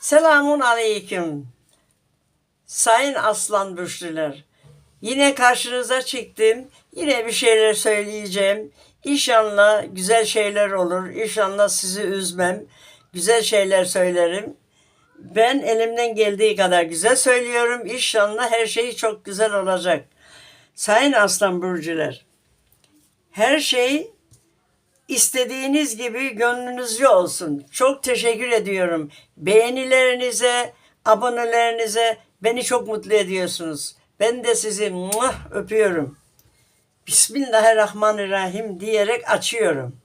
Selamun aleyküm. Sayın Aslan Büşrüler. Yine karşınıza çıktım. Yine bir şeyler söyleyeceğim. İnşallah güzel şeyler olur. İnşallah sizi üzmem. Güzel şeyler söylerim. Ben elimden geldiği kadar güzel söylüyorum. İnşallah her şey çok güzel olacak. Sayın Aslan Burcular. Her şey istediğiniz gibi gönlünüzce olsun. Çok teşekkür ediyorum. Beğenilerinize, abonelerinize beni çok mutlu ediyorsunuz. Ben de sizi muah, öpüyorum. Bismillahirrahmanirrahim diyerek açıyorum.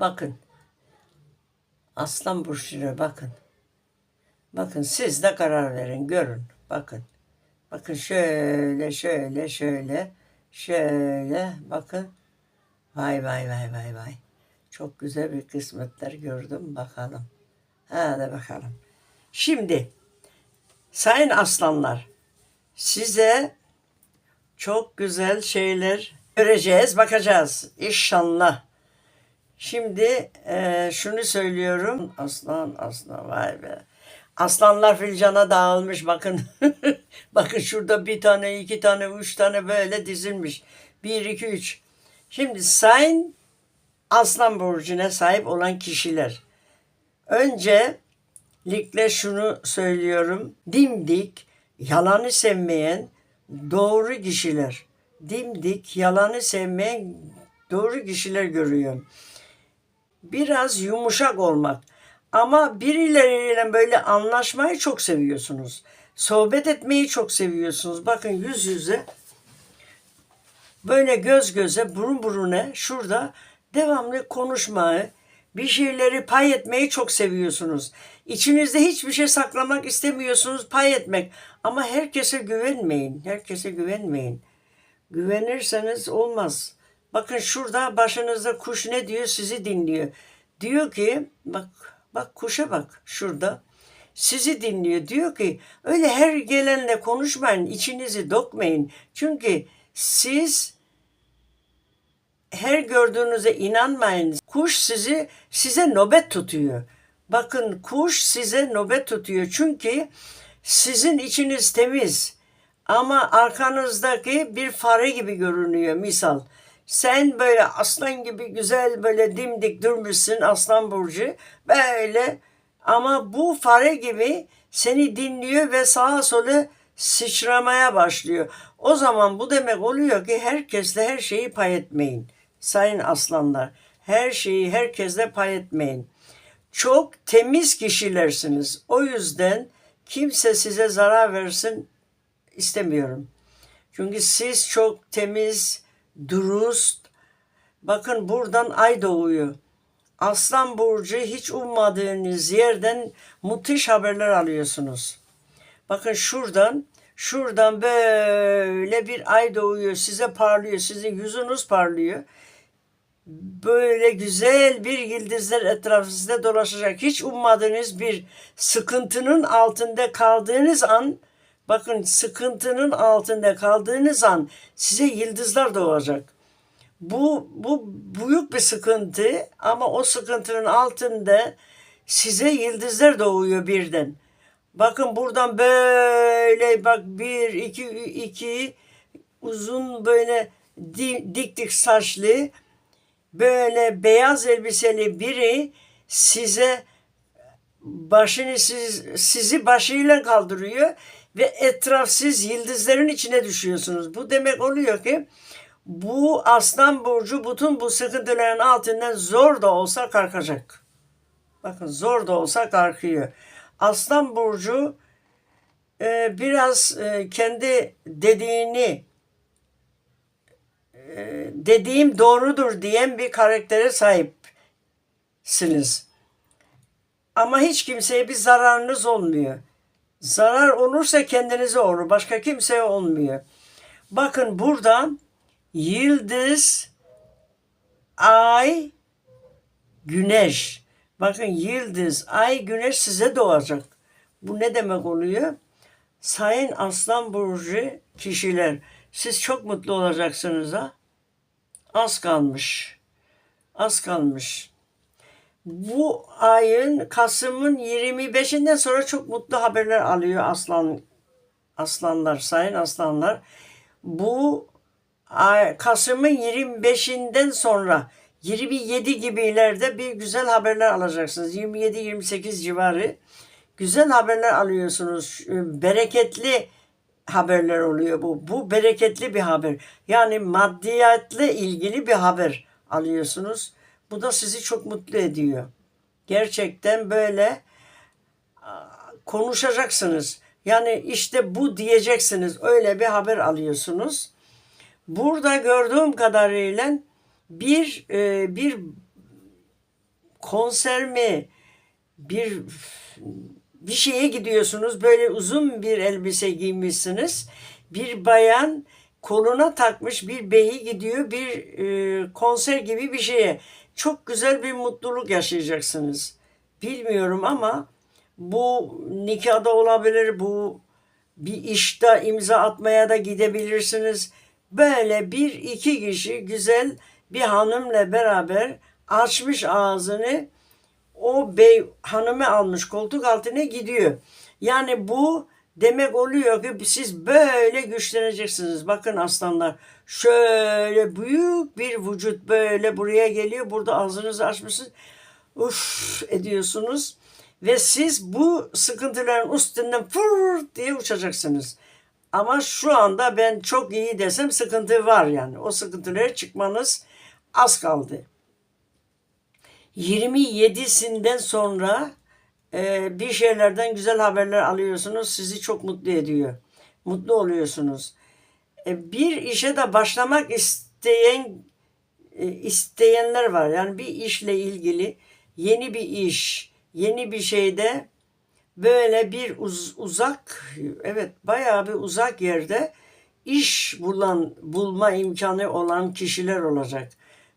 Bakın. Aslan burçları bakın. Bakın siz de karar verin, görün. Bakın. Bakın şöyle, şöyle, şöyle, şöyle. Bakın. Vay vay vay vay vay. Çok güzel bir kısmetler gördüm. Bakalım. Hadi bakalım. Şimdi sayın aslanlar size çok güzel şeyler göreceğiz, bakacağız. İnşallah. Şimdi eee, şunu söylüyorum. Aslan aslan vay be. Aslanlar filcana dağılmış bakın. bakın şurada bir tane, iki tane, üç tane böyle dizilmiş. Bir, iki, üç. Şimdi sayın aslan burcuna sahip olan kişiler. Öncelikle şunu söylüyorum. Dimdik, yalanı sevmeyen doğru kişiler. Dimdik, yalanı sevmeyen doğru kişiler görüyorum biraz yumuşak olmak. Ama birileriyle böyle anlaşmayı çok seviyorsunuz. Sohbet etmeyi çok seviyorsunuz. Bakın yüz yüze böyle göz göze burun buruna şurada devamlı konuşmayı bir şeyleri pay etmeyi çok seviyorsunuz. İçinizde hiçbir şey saklamak istemiyorsunuz pay etmek. Ama herkese güvenmeyin. Herkese güvenmeyin. Güvenirseniz olmaz. Bakın şurada başınızda kuş ne diyor sizi dinliyor. Diyor ki bak bak kuşa bak şurada. Sizi dinliyor. Diyor ki öyle her gelenle konuşmayın. içinizi dokmayın. Çünkü siz her gördüğünüze inanmayın. Kuş sizi size nöbet tutuyor. Bakın kuş size nöbet tutuyor. Çünkü sizin içiniz temiz. Ama arkanızdaki bir fare gibi görünüyor misal. Sen böyle aslan gibi güzel böyle dimdik durmuşsun aslan burcu. Böyle ama bu fare gibi seni dinliyor ve sağa sola sıçramaya başlıyor. O zaman bu demek oluyor ki herkesle her şeyi pay etmeyin. Sayın aslanlar her şeyi herkesle pay etmeyin. Çok temiz kişilersiniz. O yüzden kimse size zarar versin istemiyorum. Çünkü siz çok temiz, dürüst. Bakın buradan ay doğuyor. Aslan burcu hiç ummadığınız yerden müthiş haberler alıyorsunuz. Bakın şuradan şuradan böyle bir ay doğuyor. Size parlıyor. Sizin yüzünüz parlıyor. Böyle güzel bir yıldızlar etrafınızda dolaşacak. Hiç ummadığınız bir sıkıntının altında kaldığınız an Bakın sıkıntının altında kaldığınız an size yıldızlar doğacak. Bu, bu büyük bir sıkıntı ama o sıkıntının altında size yıldızlar doğuyor birden. Bakın buradan böyle bak bir iki iki uzun böyle di- dik dik saçlı böyle beyaz elbiseli biri size başını siz, sizi başıyla kaldırıyor ve etrafsız yıldızların içine düşüyorsunuz. Bu demek oluyor ki bu aslan burcu bütün bu sıkıntıların altından zor da olsa kalkacak. Bakın zor da olsa kalkıyor. Aslan burcu e, biraz e, kendi dediğini e, dediğim doğrudur diyen bir karaktere sahipsiniz. Ama hiç kimseye bir zararınız olmuyor. Zarar olursa kendinize olur. Başka kimseye olmuyor. Bakın buradan yıldız, ay, güneş. Bakın yıldız, ay, güneş size doğacak. Bu ne demek oluyor? Sayın Aslan Burcu kişiler, siz çok mutlu olacaksınız ha. Az kalmış. Az kalmış. Bu ayın Kasım'ın 25'inden sonra çok mutlu haberler alıyor aslan aslanlar, sayın aslanlar. Bu Kasım'ın 25'inden sonra 27 gibilerde bir güzel haberler alacaksınız. 27-28 civarı güzel haberler alıyorsunuz. Bereketli haberler oluyor bu. Bu bereketli bir haber. Yani maddiyatla ilgili bir haber alıyorsunuz. Bu da sizi çok mutlu ediyor. Gerçekten böyle konuşacaksınız. Yani işte bu diyeceksiniz. Öyle bir haber alıyorsunuz. Burada gördüğüm kadarıyla bir e, bir konser mi bir bir şeye gidiyorsunuz. Böyle uzun bir elbise giymişsiniz. Bir bayan koluna takmış bir beyi gidiyor bir e, konser gibi bir şeye. Çok güzel bir mutluluk yaşayacaksınız. Bilmiyorum ama bu nikahda olabilir, bu bir işte imza atmaya da gidebilirsiniz. Böyle bir iki kişi güzel bir hanımla beraber açmış ağzını o bey hanımı almış koltuk altına gidiyor. Yani bu demek oluyor ki siz böyle güçleneceksiniz. Bakın aslanlar şöyle büyük bir vücut böyle buraya geliyor. Burada ağzınızı açmışsınız. Uf ediyorsunuz. Ve siz bu sıkıntıların üstünden fır diye uçacaksınız. Ama şu anda ben çok iyi desem sıkıntı var yani. O sıkıntılara çıkmanız az kaldı. 27'sinden sonra e, bir şeylerden güzel haberler alıyorsunuz. Sizi çok mutlu ediyor. Mutlu oluyorsunuz. E, bir işe de başlamak isteyen e, isteyenler var. Yani bir işle ilgili yeni bir iş, yeni bir şeyde böyle bir uz, uzak, evet bayağı bir uzak yerde iş bulan, bulma imkanı olan kişiler olacak.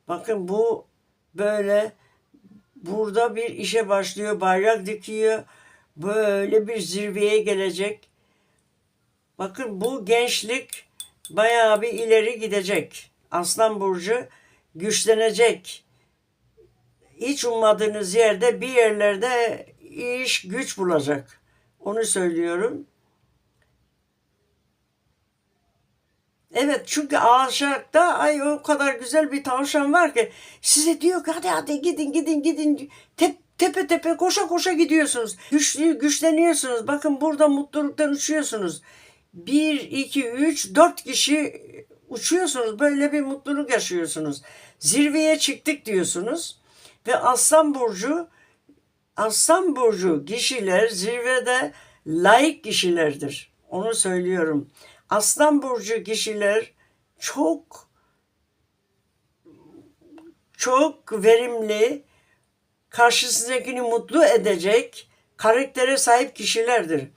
Bakın bu böyle burada bir işe başlıyor, bayrak dikiyor. Böyle bir zirveye gelecek. Bakın bu gençlik bayağı bir ileri gidecek. Aslan Burcu güçlenecek. Hiç ummadığınız yerde bir yerlerde iş güç bulacak. Onu söylüyorum. Evet çünkü aşağıda ay o kadar güzel bir tavşan var ki size diyor ki hadi hadi gidin gidin gidin Tep, tepe tepe koşa koşa gidiyorsunuz. Güçlü, güçleniyorsunuz. Bakın burada mutluluktan uçuyorsunuz. Bir, iki, üç, dört kişi uçuyorsunuz. Böyle bir mutluluk yaşıyorsunuz. Zirveye çıktık diyorsunuz. Ve Aslan Burcu Aslan Burcu kişiler zirvede layık kişilerdir. Onu söylüyorum. Aslan Burcu kişiler çok çok verimli, karşısındakini mutlu edecek karaktere sahip kişilerdir.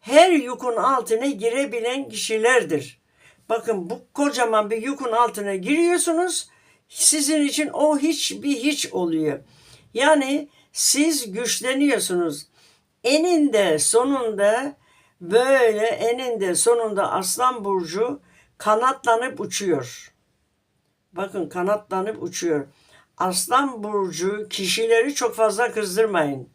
Her yükün altına girebilen kişilerdir. Bakın bu kocaman bir yükün altına giriyorsunuz. Sizin için o hiç bir hiç oluyor. Yani siz güçleniyorsunuz. Eninde sonunda böyle eninde sonunda Aslan Burcu kanatlanıp uçuyor. Bakın kanatlanıp uçuyor. Aslan Burcu kişileri çok fazla kızdırmayın.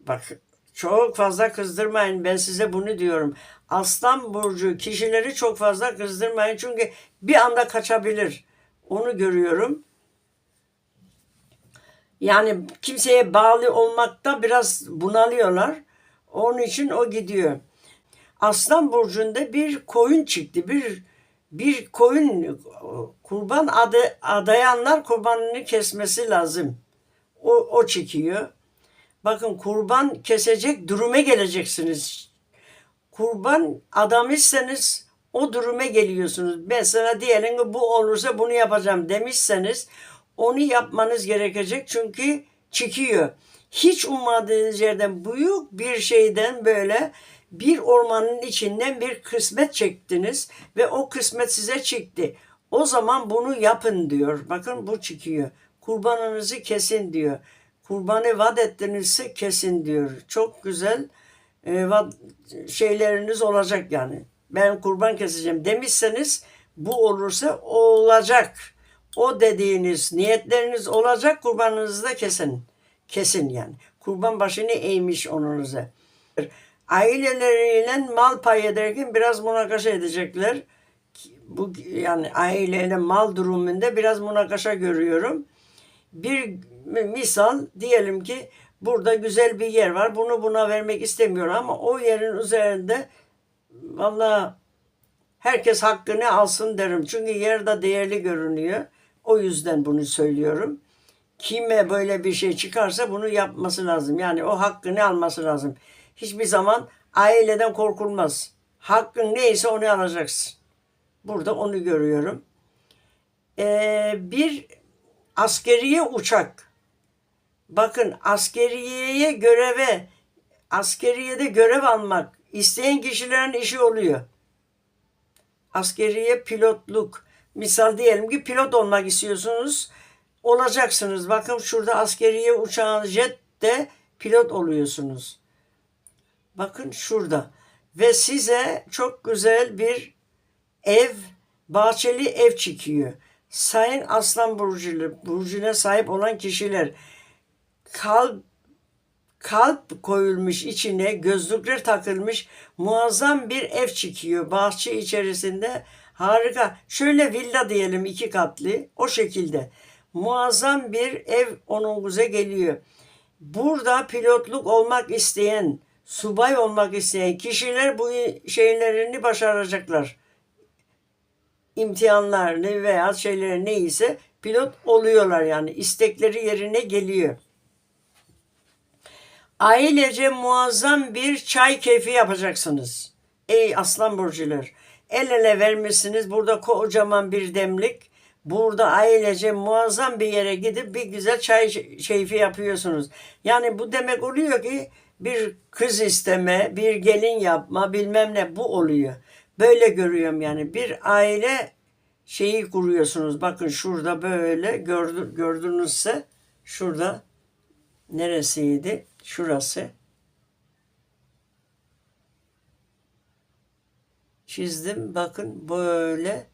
Bak çok fazla kızdırmayın. Ben size bunu diyorum. Aslan Burcu kişileri çok fazla kızdırmayın. Çünkü bir anda kaçabilir. Onu görüyorum. Yani kimseye bağlı olmakta biraz bunalıyorlar. Onun için o gidiyor. Aslan burcunda bir koyun çıktı. Bir bir koyun kurban adı, adayanlar kurbanını kesmesi lazım. O, o çekiyor. Bakın kurban kesecek duruma geleceksiniz. Kurban adamıysanız o duruma geliyorsunuz. Sana diyelim ki bu olursa bunu yapacağım demişseniz onu yapmanız gerekecek çünkü çıkıyor. Hiç ummadığınız yerden büyük bir şeyden böyle bir ormanın içinden bir kısmet çektiniz ve o kısmet size çıktı. O zaman bunu yapın diyor. Bakın bu çıkıyor. Kurbanınızı kesin diyor. Kurbanı vaat ettinizse kesin diyor. Çok güzel e, va- şeyleriniz olacak yani. Ben kurban keseceğim demişseniz bu olursa olacak. O dediğiniz niyetleriniz olacak kurbanınızı da kesin. Kesin yani. Kurban başını eğmiş onunuza. Aileleriyle mal pay ederken biraz münakaşa edecekler. Bu yani aileyle mal durumunda biraz münakaşa görüyorum. Bir misal diyelim ki burada güzel bir yer var. Bunu buna vermek istemiyor ama o yerin üzerinde valla herkes hakkını alsın derim. Çünkü yer de değerli görünüyor. O yüzden bunu söylüyorum. Kime böyle bir şey çıkarsa bunu yapması lazım. Yani o hakkını alması lazım. Hiçbir zaman aileden korkulmaz. Hakkın neyse onu alacaksın. Burada onu görüyorum. Ee, bir askeriye uçak. Bakın askeriyeye göreve, askeriyede görev almak isteyen kişilerin işi oluyor. Askeriye pilotluk. Misal diyelim ki pilot olmak istiyorsunuz. Olacaksınız. Bakın şurada askeriye uçağın jette pilot oluyorsunuz. Bakın şurada. Ve size çok güzel bir ev, bahçeli ev çıkıyor. Sayın Aslan Burcu'lu, Burcu'na sahip olan kişiler kalp kalp koyulmuş içine gözlükler takılmış muazzam bir ev çıkıyor bahçe içerisinde harika şöyle villa diyelim iki katlı o şekilde muazzam bir ev onunuza geliyor burada pilotluk olmak isteyen subay olmak isteyen kişiler bu şeylerini başaracaklar imtihanlarını veya şeyleri neyse pilot oluyorlar yani istekleri yerine geliyor. Ailece muazzam bir çay keyfi yapacaksınız. Ey aslan burcular. El ele vermişsiniz burada kocaman bir demlik. Burada ailece muazzam bir yere gidip bir güzel çay keyfi yapıyorsunuz. Yani bu demek oluyor ki bir kız isteme, bir gelin yapma bilmem ne bu oluyor. Böyle görüyorum yani bir aile şeyi kuruyorsunuz. Bakın şurada böyle gördü, gördünüzse şurada neresiydi? Şurası. Çizdim. Bakın böyle.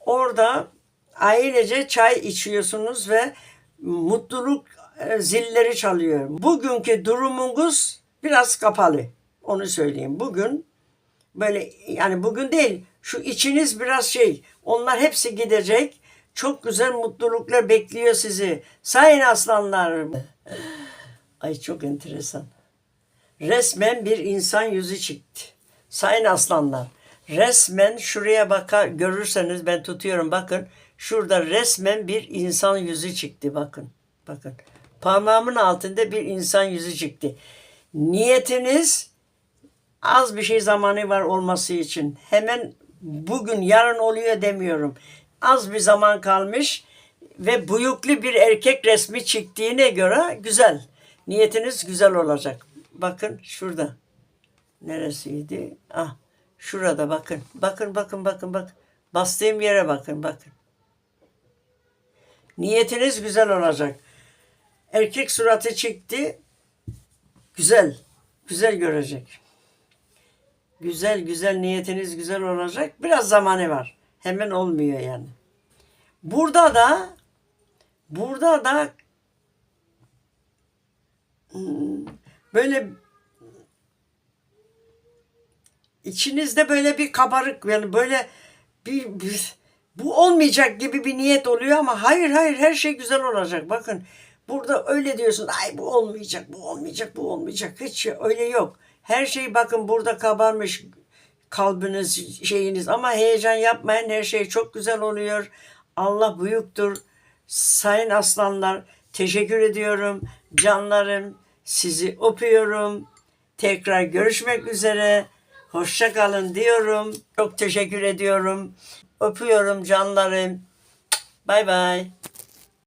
Orada ailece çay içiyorsunuz ve mutluluk zilleri çalıyor. Bugünkü durumunuz biraz kapalı. Onu söyleyeyim. Bugün böyle yani bugün değil şu içiniz biraz şey onlar hepsi gidecek. Çok güzel mutluluklar bekliyor sizi. Sayın aslanlar. Ay çok enteresan. Resmen bir insan yüzü çıktı. Sayın aslanlar. Resmen şuraya bakar görürseniz ben tutuyorum bakın. Şurada resmen bir insan yüzü çıktı bakın. Bakın. Parmağımın altında bir insan yüzü çıktı. Niyetiniz az bir şey zamanı var olması için. Hemen bugün yarın oluyor demiyorum. Az bir zaman kalmış ve buyuklu bir erkek resmi çıktığına göre güzel. Niyetiniz güzel olacak. Bakın şurada. Neresiydi? Ah şurada bakın. Bakın bakın bakın bak. Bastığım yere bakın bakın. Niyetiniz güzel olacak. Erkek suratı çıktı. Güzel. Güzel görecek. Güzel güzel niyetiniz güzel olacak. Biraz zamanı var. Hemen olmuyor yani. Burada da burada da hmm, böyle içinizde böyle bir kabarık yani böyle bir, bir bu olmayacak gibi bir niyet oluyor ama hayır hayır her şey güzel olacak. Bakın burada öyle diyorsun ay bu olmayacak bu olmayacak bu olmayacak hiç öyle yok. Her şey bakın burada kabarmış kalbiniz şeyiniz ama heyecan yapmayın her şey çok güzel oluyor. Allah büyüktür. Sayın aslanlar teşekkür ediyorum. Canlarım sizi öpüyorum. Tekrar görüşmek üzere. Hoşça kalın diyorum. Çok teşekkür ediyorum. Öpüyorum canlarım. Bay bay.